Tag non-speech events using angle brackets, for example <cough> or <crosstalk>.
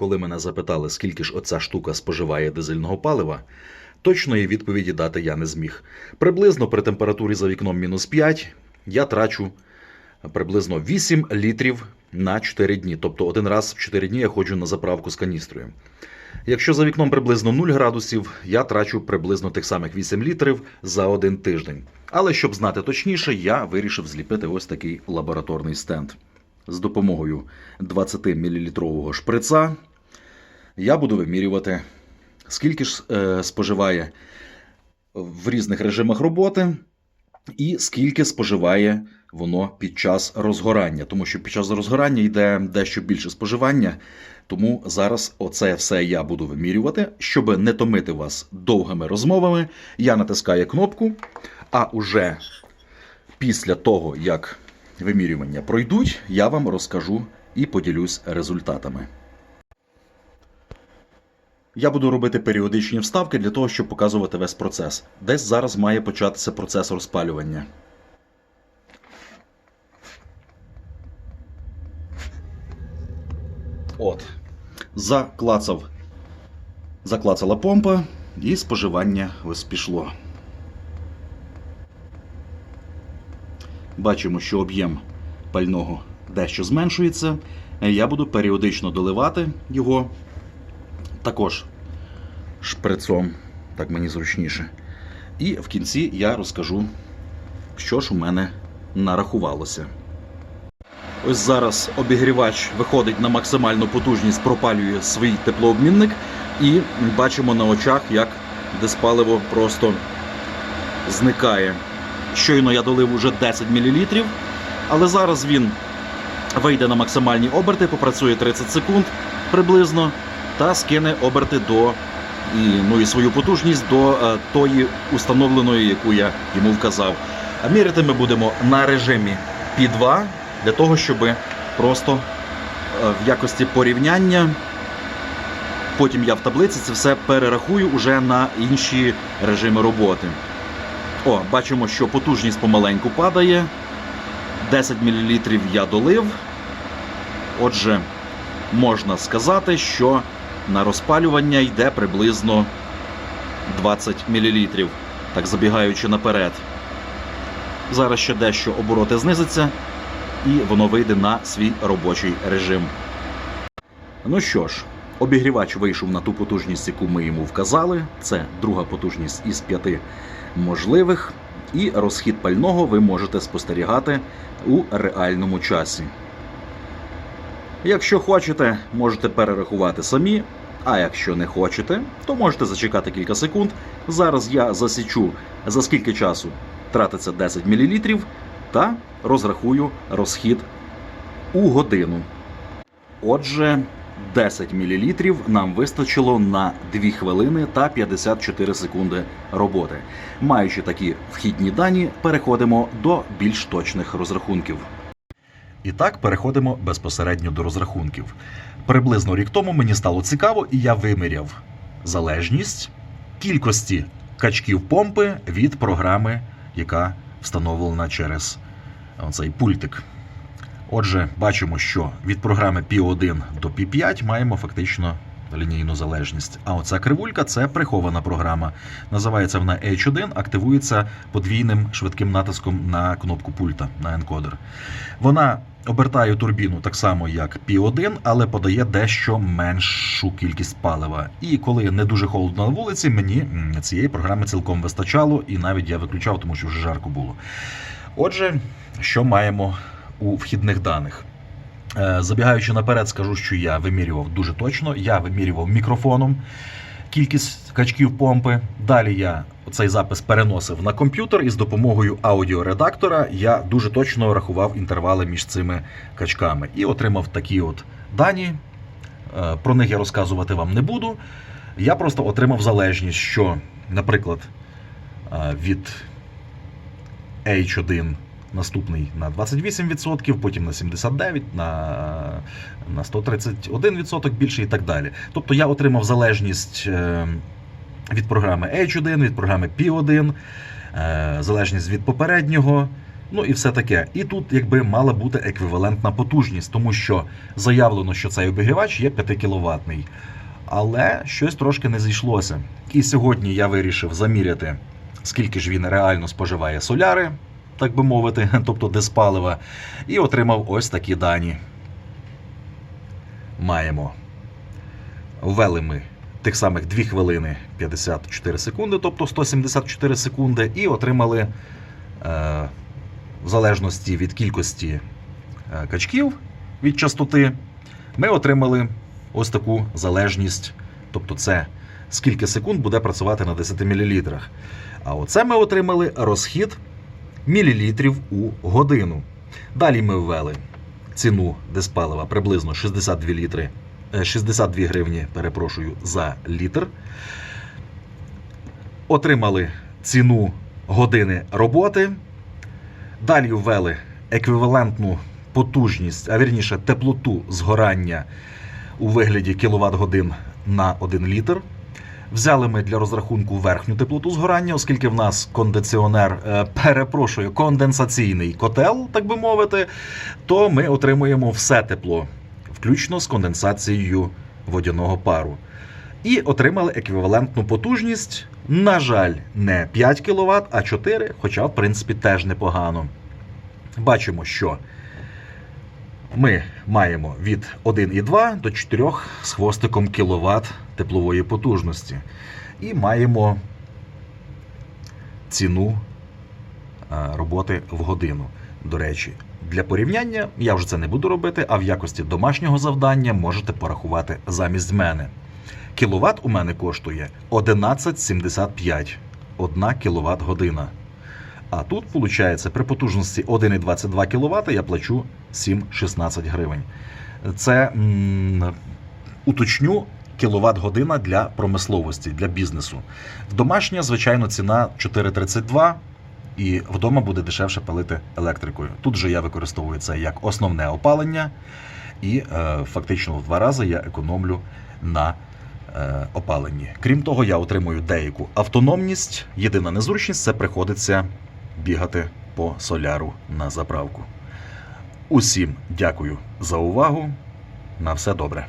Коли мене запитали, скільки ж оця штука споживає дизельного палива, точної відповіді дати я не зміг. Приблизно при температурі за вікном мінус 5 я трачу приблизно 8 літрів на 4 дні. Тобто один раз в 4 дні я ходжу на заправку з каністрою. Якщо за вікном приблизно 0 градусів, я трачу приблизно тих самих 8 літрів за один тиждень. Але щоб знати точніше, я вирішив зліпити ось такий лабораторний стенд. З допомогою 20-мл шприца я буду вимірювати, скільки ж е, споживає в різних режимах роботи, і скільки споживає воно під час розгорання. Тому що під час розгорання йде дещо більше споживання. Тому зараз оце все я буду вимірювати. Щоб не томити вас довгими розмовами, я натискаю кнопку, а уже після того, як вимірювання пройдуть, я вам розкажу і поділюсь результатами. Я буду робити періодичні вставки для того, щоб показувати весь процес. Десь зараз має початися процес розпалювання. От. Заклацав. Заклацала помпа, і споживання ось пішло. Бачимо, що об'єм пального дещо зменшується. Я буду періодично доливати його також шприцом, так мені зручніше. І в кінці я розкажу, що ж у мене нарахувалося. Ось зараз обігрівач виходить на максимальну потужність, пропалює свій теплообмінник, і бачимо на очах, як диспаливо просто зникає. Щойно я долив уже 10 мл, але зараз він вийде на максимальні оберти, попрацює 30 секунд приблизно, та скине оберти до і, ну, і свою потужність до е, тої установленої, яку я йому вказав. А міряти ми будемо на режимі P2 для того, щоб просто е, в якості порівняння. Потім я в таблиці це все перерахую уже на інші режими роботи. О, бачимо, що потужність помаленьку падає. 10 мл я долив. Отже, можна сказати, що на розпалювання йде приблизно 20 мл, так забігаючи наперед. Зараз ще дещо обороти знизиться, і воно вийде на свій робочий режим. Ну що ж, обігрівач вийшов на ту потужність, яку ми йому вказали. Це друга потужність із п'яти можливих. І розхід пального ви можете спостерігати у реальному часі. Якщо хочете, можете перерахувати самі. А якщо не хочете, то можете зачекати кілька секунд. Зараз я засічу за скільки часу тратиться 10 мл та розрахую розхід у годину. Отже, 10 мл нам вистачило на 2 хвилини та 54 секунди роботи. Маючи такі вхідні дані, переходимо до більш точних розрахунків. І так переходимо безпосередньо до розрахунків. Приблизно рік тому мені стало цікаво, і я виміряв залежність кількості качків помпи від програми, яка встановлена через цей пультик. Отже, бачимо, що від програми P1 до P5 маємо фактично лінійну залежність. А оця кривулька це прихована програма. Називається вона H1, активується подвійним швидким натиском на кнопку пульта на енкодер. Вона обертає турбіну так само, як P1, але подає дещо меншу кількість палива. І коли не дуже холодно на вулиці, мені цієї програми цілком вистачало, і навіть я виключав, тому що вже жарко було. Отже, що маємо у вхідних даних? Е, Забігаючи наперед, скажу, що я вимірював дуже точно. Я вимірював мікрофоном кількість качків помпи. Далі я цей запис переносив на комп'ютер і з допомогою аудіоредактора я дуже точно рахував інтервали між цими качками і отримав такі от дані. Е, Про них я розказувати вам не буду. Я просто отримав залежність, що, наприклад, е, від H1 наступний на 28%, потім на 79%, на, на 131% більше і так далі. Тобто я отримав залежність е, від програми H1, від програми P1, е, залежність від попереднього Ну і все таке. І тут якби мала бути еквівалентна потужність, тому що заявлено, що цей обігрівач є 5 кіловатний. Але щось трошки не зійшлося. І сьогодні я вирішив заміряти, скільки ж він реально споживає соляри, так би мовити, <laughs> тобто диспалива, і отримав ось такі дані. Маємо. Ввели ми тих самих 2 хвилини 54 секунди, тобто 174 секунди, і отримали е, в залежності від кількості е, качків від частоти, ми отримали ось таку залежність. Тобто, це скільки секунд буде працювати на 10 мл. А оце ми отримали розхід мілілітрів у годину. Далі ми ввели ціну диспалива приблизно 62 літри. е, 62 гривні, перепрошую, за літр. Отримали ціну години роботи. Далі ввели еквівалентну потужність, а вірніше теплоту згорання у вигляді кіловат годин на 1 літр. Взяли ми для розрахунку верхню теплоту згорання, оскільки в нас кондиціонер, е, перепрошую, конденсаційний котел, так би мовити, то ми отримуємо все тепло, включно з конденсацією водяного пару. І отримали еквівалентну потужність. На жаль, не 5 кВт, а 4, хоча, в принципі, теж непогано. Бачимо, що ми маємо від 1,2 до 4 з хвостиком кВт теплової потужності. І маємо ціну роботи в годину. До речі, для порівняння я вже це не буду робити, а в якості домашнього завдання можете порахувати замість мене. Кіловат у мене коштує 11,75 1 кВт година. А тут, виходить, при потужності 1,22 кВт я плачу 7,16 гривень. Це уточню кіловат година для промисловості, для бізнесу. В домашня, звичайно, ціна 4,32. І вдома буде дешевше палити електрикою. Тут же я використовую це як основне опалення, і е, фактично в два рази я економлю на е, опаленні. Крім того, я отримую деяку автономність. Єдина незручність це приходиться бігати по соляру на заправку. Усім дякую за увагу. На все добре.